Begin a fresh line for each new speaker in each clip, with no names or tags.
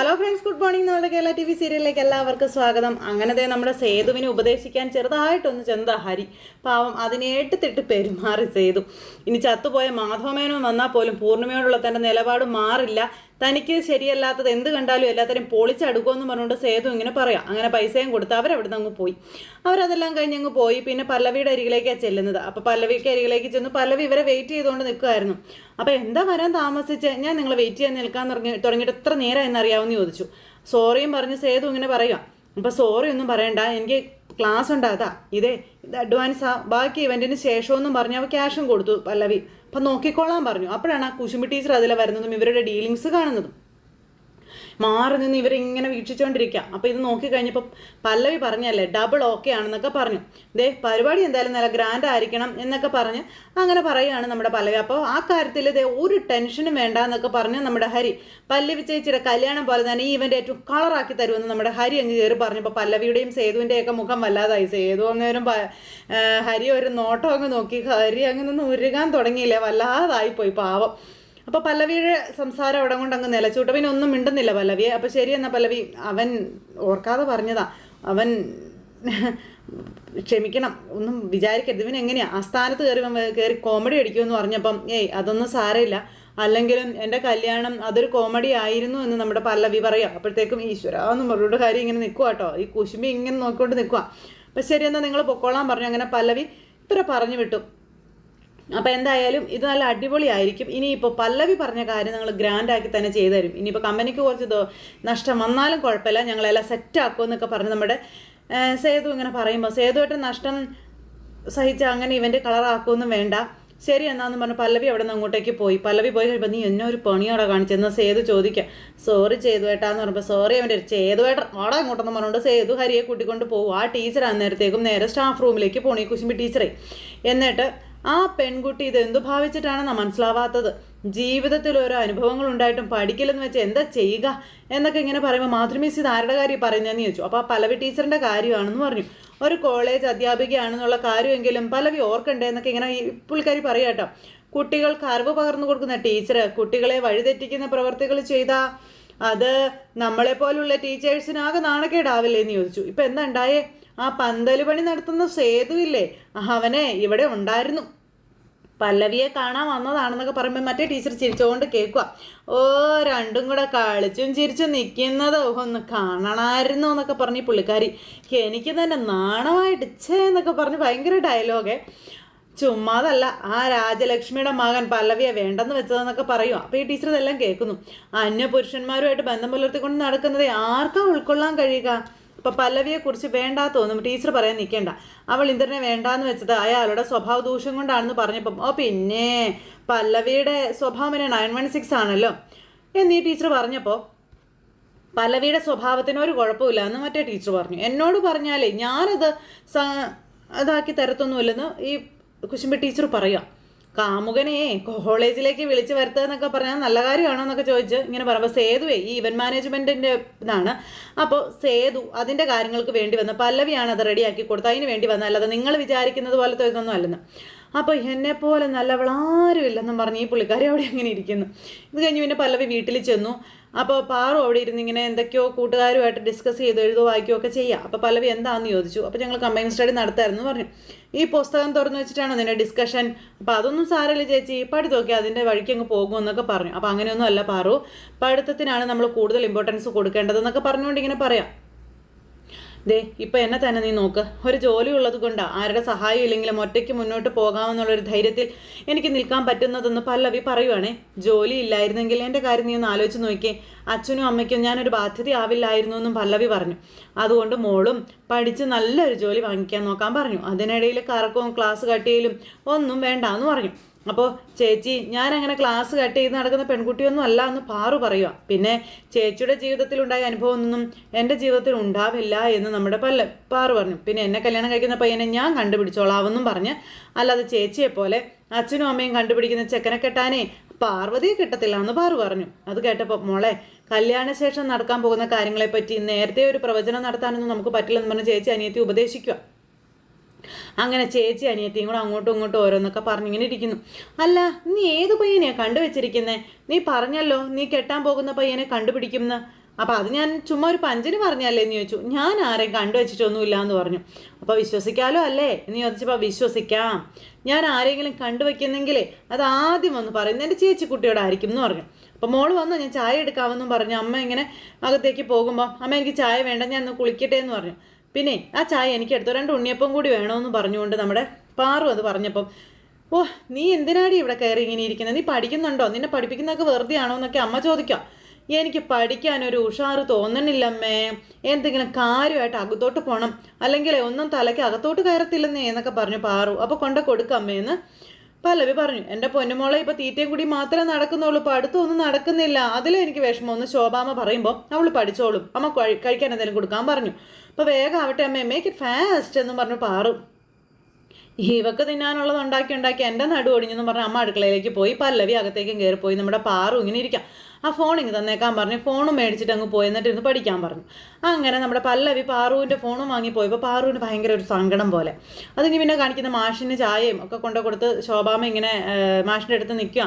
Hello friends good morning. നമ്മുടെ Kerala T V സീരിയലിലേക്ക് എല്ലാവർക്കും സ്വാഗതം. അങ്ങനത്തെ നമ്മുടെ സേതുവിനെ ഉപദേശിക്കാൻ ചെറുതായിട്ടൊന്ന് ചെന്ത ഹരി പാവം അതിനേട്ടിത്തിട്ട് പെരുമാറി സേതു. ഇനി ചത്തുപോയ മാധവമേനോ വന്നാൽ പോലും പൂർണിമയോടുള്ള തന്റെ നിലപാട് മാറില്ല. തനിക്ക് ശരിയല്ലാത്തത് എന്ത് കണ്ടാലും എല്ലാത്തരും പൊളിച്ചടുക്കുമെന്ന് പറഞ്ഞുകൊണ്ട് സേതു ഇങ്ങനെ പറയാം. അങ്ങനെ പൈസയും കൊടുത്ത് അവരവിടുന്ന് അങ്ങ് പോയി. അവരതെല്ലാം കഴിഞ്ഞ് അങ്ങ് പോയി. പിന്നെ പല്ലവിയുടെ അരികിലേക്കാണ് ചെല്ലുന്നത്. അപ്പോൾ പല്ലവിക്ക് അരികിലേക്ക് ചെന്ന് പല്ലവി ഇവരെ വെയിറ്റ് ചെയ്തുകൊണ്ട് നിൽക്കുമായിരുന്നു അപ്പോൾ എന്താ വരാൻ താമസിച്ച്? ഞാൻ നിങ്ങളെ വെയിറ്റ് ചെയ്യാൻ നിൽക്കാൻ തുടങ്ങി തുടങ്ങിയിട്ട് എത്ര നേരം എന്നറിയാമെന്ന് ചോദിച്ചു. സോറിയും പറഞ്ഞ് സേതു ഇങ്ങനെ പറയാം അപ്പോൾ സോറി ഒന്നും പറയണ്ട. എനിക്ക് ക്ലാസ് ഉണ്ടാകാം ഇതേ ഇത് അഡ്വാൻസാ ബാക്കി ഇവന്റിന് ശേഷമൊന്നും പറഞ്ഞ് അവ ക്യാഷും കൊടുത്തു പല്ലവി. അപ്പം നോക്കിക്കോളാൻ പറഞ്ഞു. അപ്പോഴാണ് ആ കുശുമ്പി ടീച്ചർ അതിലെ വരുന്നതും ഇവരുടെ ഡീലിങ്സ് കാണുന്നതും. മാറി നിന്ന് ഇവരിങ്ങനെ വീക്ഷിച്ചുകൊണ്ടിരിക്കുക അപ്പോൾ ഇത് നോക്കി നോക്കിക്കഴിഞ്ഞപ്പോൾ പല്ലവി പറഞ്ഞല്ലേ ഡബിൾ ഓക്കെ ആണെന്നൊക്കെ പറഞ്ഞു. ദേ പരിപാടി എന്തായാലും നല്ല ഗ്രാൻഡ് ആയിരിക്കണം എന്നൊക്കെ പറഞ്ഞ് അങ്ങനെ പറയുകയാണ് നമ്മുടെ പല്ലവി. അപ്പോൾ ആ കാര്യത്തിൽ ദേ ഒരു ടെൻഷനും വേണ്ട എന്നൊക്കെ പറഞ്ഞ് നമ്മുടെ ഹരി പല്ലവി ചേച്ചിയുടെ കല്യാണം പോലെ തന്നെ ഈ ഇവന്റെ ഏറ്റവും കളറാക്കി തരുമെന്ന് നമ്മുടെ ഹരി അങ്ങ് കയറി പറഞ്ഞപ്പോൾ പല്ലവിയുടെയും സേതുവിന്റെയൊക്കെ മുഖം വല്ലാതായി. സേതു അന്നേരം ഹരി ഒരു നോട്ടം അങ്ങ് നോക്കി. ഹരി അങ്ങ് നിന്ന് ഉരുകാൻ തുടങ്ങിയില്ലേ? വല്ലാതായി പോയി പാവം. അപ്പോൾ പല്ലവിയുടെ സംസാരം അവിടെ കൊണ്ട് അങ്ങ് നിലച്ചൂട്ട് പിന്നെ ഒന്നും മിണ്ടുന്നില്ല പല്ലവിയെ. അപ്പോൾ ശരി എന്നാ പല്ലവി അവൻ ഓർക്കാതെ പറഞ്ഞതാ. അവൻ ക്ഷമിക്കണം ഒന്നും വിചാരിക്കരുത്. ഇവൻ ആ സ്ഥാനത്ത് കയറി കയറി കോമഡി അടിക്കുമെന്ന് പറഞ്ഞപ്പം ഏയ് അതൊന്നും സാരമില്ല. അല്ലെങ്കിലും എന്റെ കല്യാണം അതൊരു കോമഡി ആയിരുന്നു എന്ന് നമ്മുടെ പല്ലവി പറയാം അപ്പോഴത്തേക്കും ഈശ്വര എന്ന് പറഞ്ഞുകൊണ്ട് കാര്യം ഇങ്ങനെ നിൽക്കുക കേട്ടോ. ഈ കുശുമ്പി ഇങ്ങനെ നോക്കിക്കൊണ്ട് നിൽക്കുക അപ്പം ശരി എന്നാൽ നിങ്ങൾ പൊക്കോളാൻ പറഞ്ഞു. അങ്ങനെ പല്ലവി ഇവരെ പറഞ്ഞു വിട്ടു. അപ്പോൾ എന്തായാലും ഇത് നല്ല അടിപൊളിയായിരിക്കും. ഇനിയിപ്പോൾ പല്ലവി പറഞ്ഞ കാര്യം നിങ്ങൾ ഗ്രാൻഡാക്കി തന്നെ ചെയ്തു തരും ഇനിയിപ്പോൾ കമ്പനിക്ക് കുറച്ച് നഷ്ടം വന്നാലും കുഴപ്പമില്ല. ഞങ്ങളെല്ലാം സെറ്റ് ആക്കും എന്നൊക്കെ പറഞ്ഞ് നമ്മുടെ സേതു ഇങ്ങനെ പറയുമ്പോൾ സേതുവായിട്ട് നഷ്ടം സഹിച്ച് അങ്ങനെ ഇവന്റെ കളറാക്കുമെന്നും വേണ്ട. ശരി എന്നാന്ന് പറഞ്ഞു പല്ലവി അവിടെ നിന്ന് അങ്ങോട്ടേക്ക് പോയി. പല്ലവി പോയി കഴിയുമ്പോൾ നീ എന്നെ ഒരു പണിയോടെ കാണിച്ചെന്ന് സേതു ചോദിക്കുക സോറി ചെയ്തുവേട്ടാന്ന് പറഞ്ഞപ്പോൾ സോറി അവന്റെ ഒരു ചെയ്തുവേട്ട ഓടെ അങ്ങോട്ടെന്ന് പറഞ്ഞുകൊണ്ട് സേതു ഹരിയെ കൂട്ടിക്കൊണ്ട് പോകും ആ ടീച്ചർ അന്നേരത്തേക്കും നേരെ സ്റ്റാഫ് റൂമിലേക്ക് പോണി കുശുമ്പി ടീച്ചറെ. എന്നിട്ട് ആ പെൺകുട്ടി ഇത് എന്തു ഭാവിച്ചിട്ടാണെന്നാ മനസ്സിലാവാത്തത്? ജീവിതത്തിൽ ഓരോ അനുഭവങ്ങൾ ഉണ്ടായിട്ടും പഠിക്കില്ലെന്ന് വെച്ച് എന്താ ചെയ്യുക എന്നൊക്കെ ഇങ്ങനെ പറയുമ്പോൾ മാതൃമിസ് ഇത് ആരുടെ കാര്യം പറയുന്നതെന്ന് ചോദിച്ചു. അപ്പോൾ ആ പലവി ടീച്ചറിന്റെ കാര്യമാണെന്ന് പറഞ്ഞു. ഒരു കോളേജ് അധ്യാപികയാണെന്നുള്ള കാര്യമെങ്കിലും പലവി ഓർക്കണ്ടേ എന്നൊക്കെ ഇങ്ങനെ പുള്ളിക്കാരി പറയാട്ടോ കുട്ടികൾക്ക് അറിവ് പകർന്നു കൊടുക്കുന്ന ടീച്ചർ കുട്ടികളെ വഴിതെറ്റിക്കുന്ന പ്രവർത്തികൾ ചെയ്ത അത് നമ്മളെ പോലുള്ള ടീച്ചേഴ്സിനാകെ നാണക്കേടാവില്ലേ എന്ന് ചോദിച്ചു. ഇപ്പം എന്താ ഉണ്ടായേ? ആ പന്തൽ പണി നടത്തുന്ന സേതുവില്ലേ? അവനെ ഇവിടെ ഉണ്ടായിരുന്നു. പല്ലവിയെ കാണാൻ വന്നതാണെന്നൊക്കെ പറയുമ്പോൾ മറ്റേ ടീച്ചർ ചിരിച്ചുകൊണ്ട് കേൾക്കുക ഓ രണ്ടും കൂടെ കളിച്ചും ചിരിച്ചും നിൽക്കുന്നത് ഒന്ന് കാണണമായിരുന്നു എന്നൊക്കെ പറഞ്ഞ് പുള്ളിക്കാരി. എനിക്ക് തന്നെ നാണമായിട്ട് ഛേ എന്നൊക്കെ പറഞ്ഞ് ഭയങ്കര ഡയലോഗേ. ചുമ്മാതല്ല ആ രാജലക്ഷ്മിയുടെ മകൻ പല്ലവിയെ വേണ്ടെന്ന് വെച്ചതെന്നൊക്കെ പറയും അപ്പോൾ ഈ ടീച്ചർ ഇതെല്ലാം കേൾക്കുന്നു. അന്യ പുരുഷന്മാരുമായിട്ട് ബന്ധം പുലർത്തിക്കൊണ്ട് നടക്കുന്നത് ആർക്കാ ഉൾക്കൊള്ളാൻ കഴിയുക? ഇപ്പൊ പല്ലവിയെ കുറിച്ച് വേണ്ടാ തോന്നും ടീച്ചർ പറയാൻ നിൽക്കേണ്ട അവൾ ഇന്ദ്രനെ വേണ്ടാന്ന് വെച്ചത് അയാളുടെ സ്വഭാവ ദൂഷ്യം കൊണ്ടാണെന്ന് പറഞ്ഞപ്പം ഓ പിന്നെ പല്ലവിയുടെ സ്വഭാവം നയൻ വൺ സിക്സ് ആണല്ലോ. എന്നീ ടീച്ചർ പറഞ്ഞപ്പോൾ പല്ലവിയുടെ സ്വഭാവത്തിന് ഒരു കുഴപ്പമില്ല എന്ന് മറ്റേ ടീച്ചർ പറഞ്ഞു. എന്നോട് പറഞ്ഞാലേ ഞാനത് ഇതാക്കി തരത്തൊന്നുമില്ലെന്ന് ഈ കുശുമ്പി ടീച്ചർ പറയാം. കാമുകനെ കോളേജിലേക്ക് വിളിച്ചു വരുത്തുക എന്നൊക്കെ പറഞ്ഞാൽ നല്ല കാര്യമാണോ എന്നൊക്കെ ചോദിച്ച് ഇങ്ങനെ പറയുമ്പോൾ സേതുവേ ഈ ഇവന്റ് മാനേജ്മെന്റിന്റെ ഇതാണ്. അപ്പോൾ സേതു അതിന്റെ കാര്യങ്ങൾക്ക് വേണ്ടി വന്ന പല്ലവിയാണ് അത് റെഡിയാക്കി കൊടുത്തത്. അതിന് വേണ്ടി വന്ന അല്ലാതെ നിങ്ങൾ വിചാരിക്കുന്നത് പോലത്തെ ഇതൊന്നും അല്ലെന്ന്. അപ്പോൾ എന്നെ പോലെ നല്ലവളാരും ഇല്ലെന്നും പറഞ്ഞ് ഈ പുള്ളിക്കാരി അവിടെ അങ്ങനെ ഇരിക്കുന്നു. ഇത് കഴിഞ്ഞ് പിന്നെ പല്ലവി വീട്ടിൽ ചെന്നു. അപ്പോൾ പാറു അവിടെ ഇരുന്ന് ഇങ്ങനെ എന്തൊക്കെയോ കൂട്ടുകാരുമായിട്ട് ഡിസ്കസ് ചെയ്ത് എഴുതോ വായിക്കുകയോ ഒക്കെ ചെയ്യാം. അപ്പോൾ പല്ലവി എന്താണെന്ന് ചോദിച്ചു. അപ്പോൾ ഞങ്ങൾ കമ്പൈൻ സ്റ്റഡി നടത്തായിരുന്നു പറഞ്ഞു. ഈ പുസ്തകം തുറന്നു വെച്ചിട്ടാണോ നിന്റെ ഡിസ്കഷൻ അപ്പോൾ അതൊന്നും സാരമില്ല ചേച്ചി. പഠിത്തം നോക്കി അതിന്റെ വഴിക്ക് അങ്ങ് പോകുമെന്നൊക്കെ പറഞ്ഞു. അപ്പോൾ അങ്ങനെയൊന്നും അല്ല പാറു. പഠിത്തത്തിനാണ് നമ്മൾ കൂടുതൽ ഇമ്പോർട്ടൻസ് കൊടുക്കേണ്ടതെന്നൊക്കെ പറഞ്ഞുകൊണ്ട് ഇങ്ങനെ പറയാം. ദേ ഇപ്പൊ എന്നെ തന്നെ നീ നോക്ക്. ഒരു ജോലി ഉള്ളത് കൊണ്ടാണ് ആരുടെ സഹായം ഇല്ലെങ്കിലും ഒറ്റയ്ക്ക് മുന്നോട്ട് പോകാമെന്നുള്ളൊരു ധൈര്യത്തിൽ എനിക്ക് നിൽക്കാൻ പറ്റുന്നതെന്ന് പല്ലവി പറയുവാണേ. ജോലി ഇല്ലായിരുന്നെങ്കിൽ എന്റെ കാര്യം നീ ഒന്ന് ആലോചിച്ച് നോക്കിയേ. അച്ഛനും അമ്മയ്ക്കും ഞാനൊരു ബാധ്യതയാവില്ലായിരുന്നു എന്നും പല്ലവി പറഞ്ഞു. അതുകൊണ്ട് മോളും പഠിച്ച് നല്ലൊരു ജോലി വാങ്ങിക്കാൻ നോക്കാൻ പറഞ്ഞു. അതിനിടയിൽ കറക്കവും ക്ലാസ് കട്ടിയിലും ഒന്നും വേണ്ട എന്ന് പറഞ്ഞു. അപ്പോൾ ചേച്ചി ഞാൻ അങ്ങനെ ക്ലാസ് കട്ട് ചെയ്ത് നടക്കുന്ന പെൺകുട്ടിയൊന്നും അല്ല എന്ന് പാറു പറയുക പിന്നെ ചേച്ചിയുടെ ജീവിതത്തിൽ ഉണ്ടായ അനുഭവമൊന്നും എന്റെ ജീവിതത്തിൽ ഉണ്ടാവില്ല എന്ന് നമ്മുടെ പല്ല പാറു പറഞ്ഞു. പിന്നെ എന്നെ കല്യാണം കഴിക്കുന്ന പയ്യനെ ഞാൻ കണ്ടുപിടിച്ചോളാവെന്നും പറഞ്ഞ്. അല്ലാതെ ചേച്ചിയെ പോലെ അച്ഛനും അമ്മയും കണ്ടുപിടിക്കുന്ന ചെക്കനെ കെട്ടാനേ പാർവതിയെ കിട്ടത്തില്ല എന്ന് പാറു പറഞ്ഞു. അത് കേട്ടപ്പോൾ മോളെ കല്യാണശേഷം നടക്കാൻ പോകുന്ന കാര്യങ്ങളെപ്പറ്റി നേരത്തെ ഒരു പ്രവചനം നടത്താനൊന്നും നമുക്ക് പറ്റില്ലെന്ന് പറഞ്ഞ് ചേച്ചി അനിയത്തി ഉപദേശിക്കുക അങ്ങനെ ചേച്ചി അനിയത്തിയും കൂടെ അങ്ങോട്ടും ഇങ്ങോട്ടും ഓരോന്നൊക്കെ പറഞ്ഞിങ്ങനെ ഇരിക്കുന്നു. അല്ല നീ ഏത് പയ്യനെയാ കണ്ടുവച്ചിരിക്കുന്നേ? നീ പറഞ്ഞല്ലോ നീ കെട്ടാൻ പോകുന്ന പയ്യനെ കണ്ടുപിടിക്കുന്ന അപ്പോൾ അത് ഞാൻ ചുമ്മാ ഒരു പഞ്ചിന് പറഞ്ഞല്ലേ എന്ന് ചോദിച്ചു. ഞാൻ ആരെയും കണ്ടുവച്ചിട്ടൊന്നുമില്ല എന്ന് പറഞ്ഞു. അപ്പോൾ വിശ്വസിക്കാലോ അല്ലേ? എന്ന് ചോദിച്ചപ്പോൾ വിശ്വസിക്കാം. ഞാൻ ആരെങ്കിലും കണ്ടുവയ്ക്കുന്നെങ്കിലേ അത് ആദ്യം വന്ന് പറയുന്നത് എന്റെ ചേച്ചി കുട്ടിയോടായിരിക്കും എന്ന് പറഞ്ഞു. അപ്പോൾ മോൾ വന്നു ഞാൻ ചായ എടുക്കാമെന്നും പറഞ്ഞു. അമ്മ ഇങ്ങനെ അകത്തേക്ക് പോകുമ്പോൾ അമ്മ എനിക്ക് ചായ വേണ്ട ഞാൻ ഒന്ന് കുളിക്കട്ടെ എന്ന് പറഞ്ഞു. പിന്നെ ആ ചായ എനിക്ക് എടുത്തു രണ്ട് ഉണ്ണിയപ്പം കൂടി വേണമെന്ന് പറഞ്ഞുകൊണ്ട് നമ്മുടെ പാറു അത് പറഞ്ഞപ്പം ഓ നീ എന്തിനാടി ഇവിടെ കയറി ഇങ്ങനെ ഇരിക്കുന്നത് നീ പഠിക്കുന്നുണ്ടോ? നിന്നെ പഠിപ്പിക്കുന്നതൊക്കെ വെറുതെ ആണോ എന്നൊക്കെ അമ്മ ചോദിക്കാം. എനിക്ക് പഠിക്കാനൊരു ഉഷാറ് തോന്നണില്ലമ്മേ. എന്തെങ്കിലും കാര്യമായിട്ട് അകത്തോട്ട് പോകണം അല്ലെങ്കിൽ ഒന്നും തലയ്ക്ക് അകത്തോട്ട് കയറത്തില്ലെന്നേ എന്നൊക്കെ പറഞ്ഞു പാറു. അപ്പോൾ കൊണ്ട കൊടുക്കമ്മേന്ന് പല്ലവി പറഞ്ഞു എന്റെ പൊന്നുമോളെ ഇപ്പോൾ തീറ്റയും കൂടി മാത്രമേ നടക്കുന്നുള്ളൂ ഒന്നും നടക്കുന്നില്ല. അതിലും എനിക്ക് വിഷമം. ഒന്ന് ശോഭാമ പറയുമ്പോൾ അവൾ പഠിച്ചോളും. അമ്മ കഴിക്കാൻ എന്തെങ്കിലും കൊടുക്കാൻ പറഞ്ഞു. അപ്പോൾ വേഗം ആവട്ടെ അമ്മ മേക്ക് ഇറ്റ് ഫാസ്റ്റ് എന്നും പറഞ്ഞു പാറും. ഇവക്ക് തിന്നാനുള്ളത് ഉണ്ടാക്കി ഉണ്ടാക്കി എന്റെ നടു ഒടിഞ്ഞെന്ന് പറഞ്ഞ അമ്മ അടുക്കളയിലേക്ക് പോയി പല്ലവി അകത്തേക്കും കയറിപ്പോയി നമ്മുടെ പാറു ഇങ്ങനെ ഇരിക്കാം. ആ ഫോൺ ഇങ്ങ് തന്നേക്കാൻ പറഞ്ഞു ഫോണും മേടിച്ചിട്ട് അങ്ങ് പോയി എന്നിട്ട് ഇരുന്ന് പഠിക്കാൻ പറഞ്ഞു. അങ്ങനെ നമ്മുടെ പല്ലവി പാറുവിന്റെ ഫോണും വാങ്ങി പോയപ്പോൾ പാറുവിന് ഭയങ്കര ഒരു സങ്കടം പോലെ. അതിന് പിന്നെ കാണിക്കുന്ന മാഷിന് ചായയും ഒക്കെ കൊണ്ടു കൊടുത്ത് ശോഭാമ ഇങ്ങനെ മാഷിന്റെ അടുത്ത് നിൽക്കുക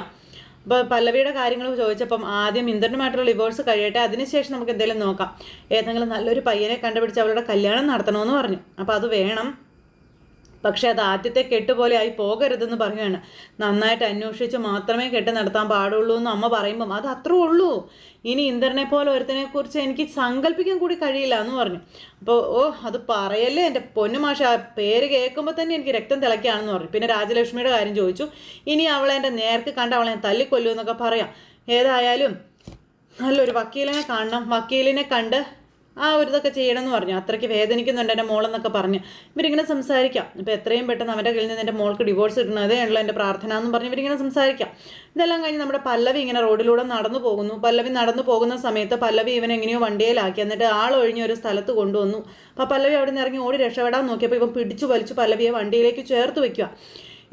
അപ്പോൾ പല്ലവിയുടെ കാര്യങ്ങൾ ചോദിച്ചപ്പം ആദ്യം ഇന്ദ്രനുമായിട്ടുള്ള ഡിവോഴ്സ് കഴിയട്ടെ അതിനുശേഷം നമുക്ക് എന്തെങ്കിലും നോക്കാം. ഏതെങ്കിലും നല്ലൊരു പയ്യനെ കണ്ടുപിടിച്ച് അവളുടെ കല്യാണം നടത്തണമെന്ന് പറഞ്ഞു. അപ്പോൾ അത് വേണം. പക്ഷെ അത് ആദ്യത്തെ കെട്ട് പോലെ ആയി പോകരുതെന്ന് പറയുകയാണ്. നന്നായിട്ട് അന്വേഷിച്ച് മാത്രമേ കെട്ട് നടത്താൻ പാടുള്ളൂ എന്ന് അമ്മ പറയുമ്പം അത് അത്രേ ഉള്ളൂ. ഇനി ഇന്ദ്രനെ പോലെ ഒരുത്തിനെ കുറിച്ച് എനിക്ക് സങ്കല്പിക്കാൻ കൂടി കഴിയില്ല എന്ന് പറഞ്ഞു. അപ്പോൾ ഓ അത് പറയല്ലേ എന്റെ പൊന്നുമാഷ ആ പേര് കേൾക്കുമ്പോൾ തന്നെ എനിക്ക് രക്തം തിളയ്ക്കുകയാണെന്ന് പറഞ്ഞു. പിന്നെ രാജലക്ഷ്മിയുടെ കാര്യം ചോദിച്ചു. ഇനി അവളെ എന്റെ നേർക്ക് കണ്ട് അവളെ തല്ലിക്കൊല്ലൂ എന്നൊക്കെ പറയാം. ഏതായാലും നല്ലൊരു വക്കീലിനെ കാണണം. വക്കീലിനെ കണ്ട് ആ ഒരു ഇതൊക്കെ ചെയ്യണമെന്ന് പറഞ്ഞു. അത്രയ്ക്ക് വേദനിക്കുന്നുണ്ട് എന്റെ മോളെന്നൊക്കെ പറഞ്ഞ്. ഇവരിങ്ങനെ സംസാരിക്കാം. ഇപ്പോൾ എത്രയും പെട്ടെന്ന് അവന്റെ കയ്യിൽ നിന്ന് എന്റെ മോൾക്ക് ഡിവോഴ്സ് കിട്ടണം. അതേ ഉള്ളൂ എന്റെ പ്രാർത്ഥന എന്ന് പറഞ്ഞ് ഇവരിങ്ങനെ സംസാരിക്കാം. ഇതെല്ലാം കഴിഞ്ഞ് നമ്മുടെ പല്ലവി ഇങ്ങനെ റോഡിലൂടെ നടന്നു പോകുന്നു. പല്ലവി നടന്നു പോകുന്ന സമയത്ത് പല്ലവി ഇവൻ എങ്ങനെയോ വണ്ടിയിലാക്കി. എന്നിട്ട് ആൾ ഒഴിഞ്ഞ ഒരു സ്ഥലത്ത് കൊണ്ടുവന്നു. അപ്പോൾ പല്ലവി അവിടെ നിന്ന് ഇറങ്ങി ഓടി രക്ഷപ്പെടാൻ നോക്കിയപ്പോൾ ഇവൻ പിടിച്ചു വലിച്ചു പല്ലവിയെ വണ്ടിയിലേക്ക് ചേർത്ത് വയ്ക്കുക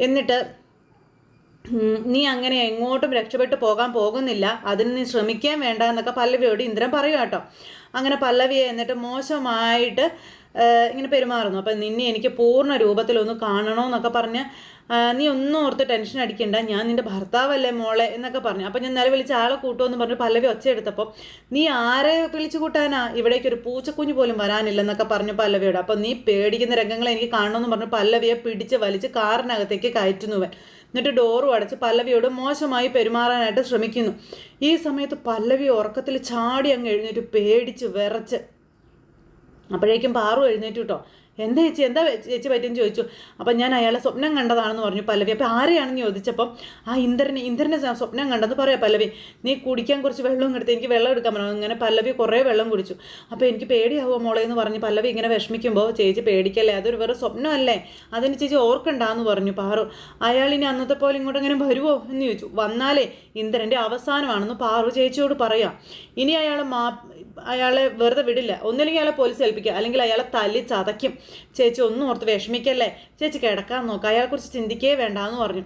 എന്നിട്ട് നീ അങ്ങനെ എങ്ങോട്ടും രക്ഷപ്പെട്ടു പോകാൻ പോകുന്നില്ല. അതിന് നീ ശ്രമിക്കാൻ വേണ്ട എന്നൊക്കെ പല്ലവിയോട് ഇന്ദ്രൻ പറയുക കേട്ടോ. അങ്ങനെ പല്ലവിയെ എന്നിട്ട് മോശമായിട്ട് ഇങ്ങനെ പെരുമാറുന്നു. അപ്പം നിന്നെ എനിക്ക് പൂർണ രൂപത്തിലൊന്ന് കാണണമെന്നൊക്കെ പറഞ്ഞ് നീ ഒന്നും ഓർത്ത് ടെൻഷൻ അടിക്കണ്ട ഞാൻ നിന്റെ ഭർത്താവല്ലേ മോളെ എന്നൊക്കെ പറഞ്ഞു. അപ്പം ഞാൻ നിലവിളി ആളെ കൂട്ടുമെന്ന് പറഞ്ഞ് പല്ലവി ഒച്ചയെടുത്തപ്പോൾ നീ ആരെ വിളിച്ചു കൂട്ടാനാ? ഇവിടേക്ക് ഒരു പൂച്ചക്കുഞ്ഞ് പോലും വരാനില്ലെന്നൊക്കെ പറഞ്ഞു പല്ലവിയോട്. അപ്പം നീ പേടിക്കുന്ന രംഗങ്ങളെ എനിക്ക് കാണണമെന്ന് പറഞ്ഞു പല്ലവിയെ പിടിച്ച് വലിച്ച് കാറിനകത്തേക്ക് കയറ്റുന്നുവൻ എന്നിട്ട് ഡോറും അടച്ച് പല്ലവിയോട് മോശമായി പെരുമാറാനായിട്ട് ശ്രമിക്കുന്നു. ഈ സമയത്ത് പല്ലവി ഉറക്കത്തിൽ ചാടി അങ്ങ് എഴുന്നേറ്റ് പേടിച്ച് വിറച്ച്. അപ്പോഴേക്കും പാറു എഴുന്നേറ്റു കേട്ടോ എന്താ ചേച്ചി? എന്താ ചേച്ചി പറ്റിയെന്ന് ചോദിച്ചു. അപ്പം ഞാൻ അയാളെ സ്വപ്നം കണ്ടതാണെന്ന് പറഞ്ഞു പല്ലവി. അപ്പം ആരെയാണെന്ന് ചോദിച്ചപ്പം ആ ഇന്ദ്രനെ ഇന്ദ്രനെ സ്വപ്നം കണ്ടെന്ന് പറയാം പല്ലവി. നീ കുടിക്കാൻ കുറച്ച് വെള്ളം എടുത്ത് എനിക്ക് വെള്ളം എടുക്കാൻ പറഞ്ഞു. ഇങ്ങനെ പല്ലവി കുറേ വെള്ളം കുടിച്ചു. അപ്പോൾ എനിക്ക് പേടിയാവുമോ മോളെ എന്ന് പറഞ്ഞു പല്ലവി ഇങ്ങനെ വിഷമിക്കുമ്പോൾ ചേച്ചി പേടിക്കല്ലേ? അതൊരു വേറെ സ്വപ്നമല്ലേ? അതിന് ചേച്ചി ഓർക്കണ്ടാന്ന് പറഞ്ഞു പാറു. അയാൾ ഇനി അന്നത്തെ പോലെ ഇങ്ങോട്ട് അങ്ങനെ വരുമോ എന്ന് ചോദിച്ചു. വന്നാലേ ഇന്ദ്രന്റെ അവസാനമാണെന്ന് പാറു ചേച്ചിയോട് പറയാം. ഇനി അയാൾ മാ അയാളെ വെറുതെ വിടില്ല. ഒന്നില്ലെങ്കിൽ അയാളെ പോലീസ് ഏൽപ്പിക്കുക. അല്ലെങ്കിൽ അയാളെ തല്ലി ചതയ്ക്കും. ചേച്ചി ഒന്നും ഓർത്ത് വിഷമിക്കല്ലേ? ചേച്ചി കിടക്കാൻ നോക്കുക അയാളെക്കുറിച്ച് ചിന്തിക്കേ വേണ്ട എന്ന് പറഞ്ഞു.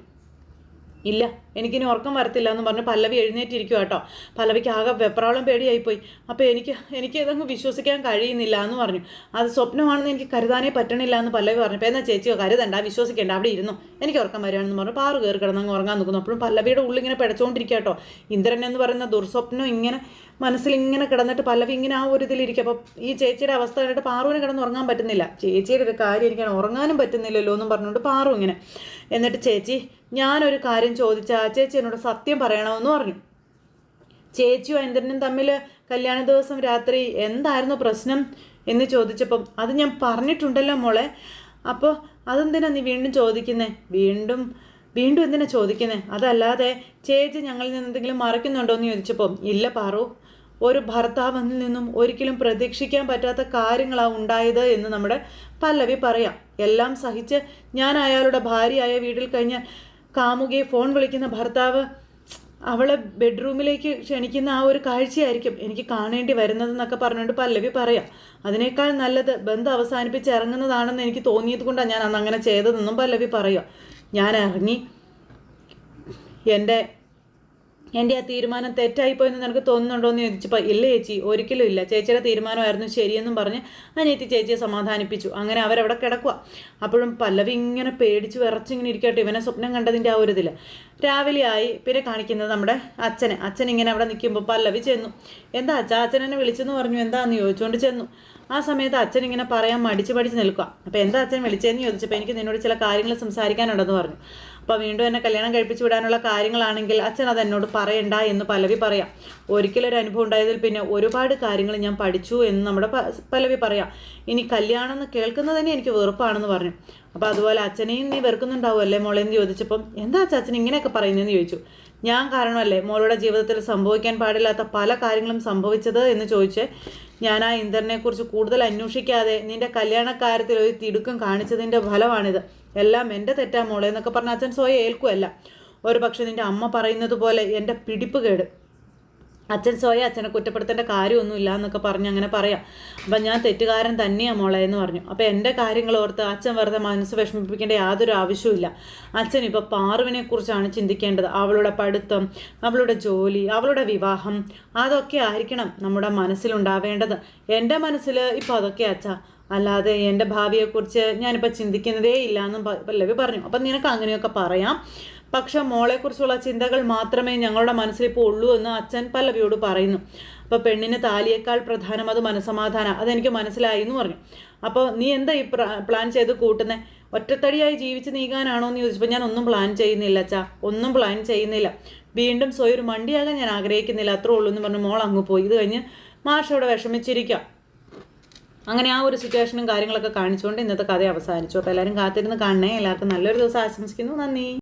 ഇല്ല എനിക്കിനി ഉറക്കം വരത്തില്ല എന്ന് പറഞ്ഞ് പല്ലവി എഴുന്നേറ്റിരിക്കുക കേട്ടോ. പല്ലവിക്ക് ആകെ വെപ്രാളം പേടിയായിപ്പോയി. അപ്പോൾ എനിക്ക് എനിക്ക് ഇതങ്ങ് വിശ്വസിക്കാൻ കഴിയുന്നില്ല എന്ന് പറഞ്ഞു. അത് സ്വപ്നമാണെന്ന് എനിക്ക് കരുതാനേ പറ്റണില്ല എന്ന് പല്ലവി പറഞ്ഞു അപ്പോൾ എന്നാൽ ചേച്ചിയോ കരുതണ്ട വിശ്വസിക്കേണ്ട അവിടെ ഇരുന്നു. എനിക്ക് ഉറക്കം വരികയാണെന്ന് പറഞ്ഞു. പാറു കയറി കിടന്നങ്ങ് ഉറങ്ങാൻ നിൽക്കുന്നു. അപ്പോഴും പല്ലവിയുടെ ഉള്ളിങ്ങനെ പിടച്ചുകൊണ്ടിരിക്കുക കേട്ടോ. ഇന്ദ്രൻ എന്ന് പറയുന്ന ദുർസ്വപ്നം ഇങ്ങനെ മനസ്സിൽ ഇങ്ങനെ കിടന്നിട്ട് പല്ലവി ഇങ്ങനെ ആ ഒരു ഇതിലിരിക്കും അപ്പോൾ ഈ ചേച്ചിയുടെ അവസ്ഥ കണ്ടിട്ട് പാറുവിനെ കിടന്ന് ഉറങ്ങാൻ പറ്റുന്നില്ല. ചേച്ചിയുടെ ഒരു കാര്യം എനിക്കാണ് ഉറങ്ങാനും പറ്റുന്നില്ലല്ലോ എന്നും പറഞ്ഞുകൊണ്ട് പാറു ഇങ്ങനെ. എന്നിട്ട് ചേച്ചി ഞാനൊരു കാര്യം ചോദിച്ചാൽ ചേച്ചി എന്നോട് സത്യം പറയണമെന്ന് പറഞ്ഞു. ചേച്ചിയും ഐന്ദ്രനും തമ്മിൽ കല്യാണ ദിവസം രാത്രി എന്തായിരുന്നു പ്രശ്നം എന്ന് ചോദിച്ചപ്പം അത് ഞാൻ പറഞ്ഞിട്ടുണ്ടല്ലോ മോളെ. അപ്പോൾ അതെന്തിനാ നീ വീണ്ടും ചോദിക്കുന്നേ? വീണ്ടും വീണ്ടും എന്തിനാ ചോദിക്കുന്നേ? അതല്ലാതെ ചേച്ചി ഞങ്ങളിൽ നിന്ന് എന്തെങ്കിലും മറയ്ക്കുന്നുണ്ടോ എന്ന് ചോദിച്ചപ്പോൾ ഇല്ല പാറു. ഒരു ഭർത്താവിൽ നിന്നും ഒരിക്കലും പ്രതീക്ഷിക്കാൻ പറ്റാത്ത കാര്യങ്ങളാണ് ഉണ്ടായത് എന്ന് നമ്മുടെ പല്ലവി പറയാം. എല്ലാം സഹിച്ച് ഞാൻ അയാളുടെ ഭാര്യയായ വീട്ടിൽ കഴിഞ്ഞാൽ കാമുകിയെ ഫോൺ വിളിക്കുന്ന ഭർത്താവ് അവളെ ബെഡ്റൂമിലേക്ക് ക്ഷണിക്കുന്ന ആ ഒരു കാഴ്ചയായിരിക്കും എനിക്ക് കാണേണ്ടി വരുന്നതെന്നൊക്കെ പറഞ്ഞുകൊണ്ട് പല്ലവി പറയാം. അതിനേക്കാൾ നല്ലത് ബന്ധം അവസാനിപ്പിച്ച് ഇറങ്ങുന്നതാണെന്ന് എനിക്ക് തോന്നിയത് കൊണ്ടാണ് ഞാൻ അന്ന് അങ്ങനെ ചെയ്തതെന്നും പല്ലവി പറയുക ഞാൻ ഇറങ്ങി. എന്റെ എന്റെ ആ തീരുമാനം തെറ്റായിപ്പോയെന്ന് നിനക്ക് തോന്നുന്നുണ്ടോ എന്ന് ചോദിച്ചപ്പോൾ ഇല്ല ചേച്ചി ഒരിക്കലും ഇല്ല. ചേച്ചിയുടെ തീരുമാനമായിരുന്നു ശരിയെന്നും പറഞ്ഞ് അനിയത്തി ചേച്ചിയെ സമാധാനിപ്പിച്ചു. അങ്ങനെ അവരവിടെ കിടക്കുക അപ്പോഴും പല്ലവി ഇങ്ങനെ പേടിച്ച് വിറച്ചിങ്ങനെ ഇരിക്കട്ടെ ഇവനെ സ്വപ്നം കണ്ടതിന്റെ ആ ഒരു ഇതിൽ രാവിലെ ആയി പിന്നെ കാണിക്കുന്നത് നമ്മുടെ അച്ഛനെ. അച്ഛൻ ഇങ്ങനെ അവിടെ നിൽക്കുമ്പോൾ പല്ലവി ചെന്നു. എന്താ അച്ഛാ അച്ഛൻ എന്നെ വിളിച്ചെന്ന് പറഞ്ഞു. എന്താന്ന് ചോദിച്ചുകൊണ്ട് ചെന്നു. ആ സമയത്ത് അച്ഛൻ ഇങ്ങനെ പറയാൻ മടിച്ച് മടിച്ച് നിൽക്കുക അപ്പോൾ എന്താ അച്ഛൻ വിളിച്ചതെന്ന് ചോദിച്ചപ്പോൾ എനിക്ക് നിന്നോട് ചില കാര്യങ്ങൾ സംസാരിക്കാനുണ്ടെന്ന് പറഞ്ഞു. അപ്പോൾ വീണ്ടും എന്നെ കല്യാണം കഴിപ്പിച്ചു വിടാനുള്ള കാര്യങ്ങളാണെങ്കിൽ അച്ഛൻ അത് എന്നോട് പറയണ്ട എന്ന് പലവി പറയാം. ഒരിക്കലൊരു അനുഭവം ഉണ്ടായതിൽ പിന്നെ ഒരുപാട് കാര്യങ്ങൾ ഞാൻ പഠിച്ചു എന്ന് നമ്മുടെ പലവി പറയാം. ഇനി കല്യാണം എന്ന് കേൾക്കുന്നത് തന്നെ എനിക്ക് വെറുപ്പാണെന്ന് പറഞ്ഞു. അപ്പോൾ അതുപോലെ അച്ഛനെയും നീ വെറുക്കുന്നുണ്ടാവുമല്ലേ മോളെ എന്ന് ചോദിച്ചപ്പം എന്താ അച്ഛാ അച്ഛൻ ഇങ്ങനെയൊക്കെ പറയുന്നതെന്ന് ചോദിച്ചു. ഞാൻ കാരണമല്ലേ മോളുടെ ജീവിതത്തിൽ സംഭവിക്കാൻ പാടില്ലാത്ത പല കാര്യങ്ങളും സംഭവിച്ചത് എന്ന് ചോദിച്ച് ഞാൻ ആ ഇന്ദ്രനെക്കുറിച്ച് കൂടുതൽ അന്വേഷിക്കാതെ നിന്റെ കല്യാണക്കാര്യത്തിൽ ഒരു തിടുക്കം കാണിച്ചതിന്റെ ഫലമാണിത്. എല്ലാം എന്റെ തെറ്റാ മോളെ എന്നൊക്കെ പറഞ്ഞ അച്ഛൻ സ്വയം ഏൽക്കുമല്ല ഒരു പക്ഷെ നിന്റെ അമ്മ പറയുന്നത് പോലെ എന്റെ പിടിപ്പ് കേട്. അച്ഛൻ സ്വയം അച്ഛനെ കുറ്റപ്പെടുത്തേണ്ട കാര്യമൊന്നുമില്ല എന്നൊക്കെ പറഞ്ഞ് അങ്ങനെ പറയാം. അപ്പം ഞാൻ തെറ്റുകാരൻ തന്നെയാണ് മോളെ എന്ന് പറഞ്ഞു. അപ്പോൾ എന്റെ കാര്യങ്ങൾ ഓർത്ത് അച്ഛൻ വെറുതെ മനസ്സ് വിഷമിപ്പിക്കേണ്ട യാതൊരു ആവശ്യവുമില്ല അച്ഛൻ ഇപ്പോൾ പാറുവിനെ കുറിച്ചാണ് ചിന്തിക്കേണ്ടത്. അവളുടെ പഠിത്തം അവളുടെ ജോലി അവളുടെ വിവാഹം അതൊക്കെ ആയിരിക്കണം നമ്മുടെ മനസ്സിലുണ്ടാവേണ്ടത്. എന്റെ മനസ്സിൽ ഇപ്പോൾ അതൊക്കെ അച്ഛ. അല്ലാതെ എന്റെ ഭാവിയെക്കുറിച്ച് ഞാനിപ്പോൾ ചിന്തിക്കുന്നതേ ഇല്ല എന്നും പല്ലവി പറഞ്ഞു. അപ്പം നിനക്ക് അങ്ങനെയൊക്കെ പറയാം. പക്ഷെ മോളെക്കുറിച്ചുള്ള ചിന്തകൾ മാത്രമേ ഞങ്ങളുടെ മനസ്സിൽ ഇപ്പോൾ ഉള്ളൂ എന്ന് അച്ഛൻ പല്ലവിയോട് പറയുന്നു. അപ്പോൾ പെണ്ണിന് താലിയേക്കാൾ പ്രധാനം അത് മനസ്സമാധാനം അതെനിക്ക് മനസ്സിലായി എന്ന് പറഞ്ഞു. അപ്പോൾ നീ എന്താ ഈ പ്ലാൻ ചെയ്ത് കൂട്ടുന്നത് ഒറ്റത്തടിയായി ജീവിച്ച് നീങ്ങാനാണോ എന്ന് ചോദിച്ചപ്പോൾ ഞാൻ ഒന്നും പ്ലാൻ ചെയ്യുന്നില്ല അച്ഛാ ഒന്നും പ്ലാൻ ചെയ്യുന്നില്ല. വീണ്ടും സ്വയം ഒരു മണ്ടിയാകാൻ ഞാൻ ആഗ്രഹിക്കുന്നില്ല അത്രേ ഉള്ളൂ എന്ന് പറഞ്ഞു മോൾ അങ്ങ് പോയി. ഇത് കഴിഞ്ഞ് മാഷ് അവിടെ വിഷമിച്ചിരിക്കാം. അങ്ങനെ ആ ഒരു സിറ്റുവേഷനും കാര്യങ്ങളൊക്കെ കാണിച്ചുകൊണ്ട് ഇന്നത്തെ കഥ അവസാനിച്ചു. അപ്പോൾ എല്ലാവരും കാത്തിരുന്ന് കാണണേ. എല്ലാവർക്കും നല്ലൊരു ദിവസം ആശംസിക്കുന്നു. നന്ദി.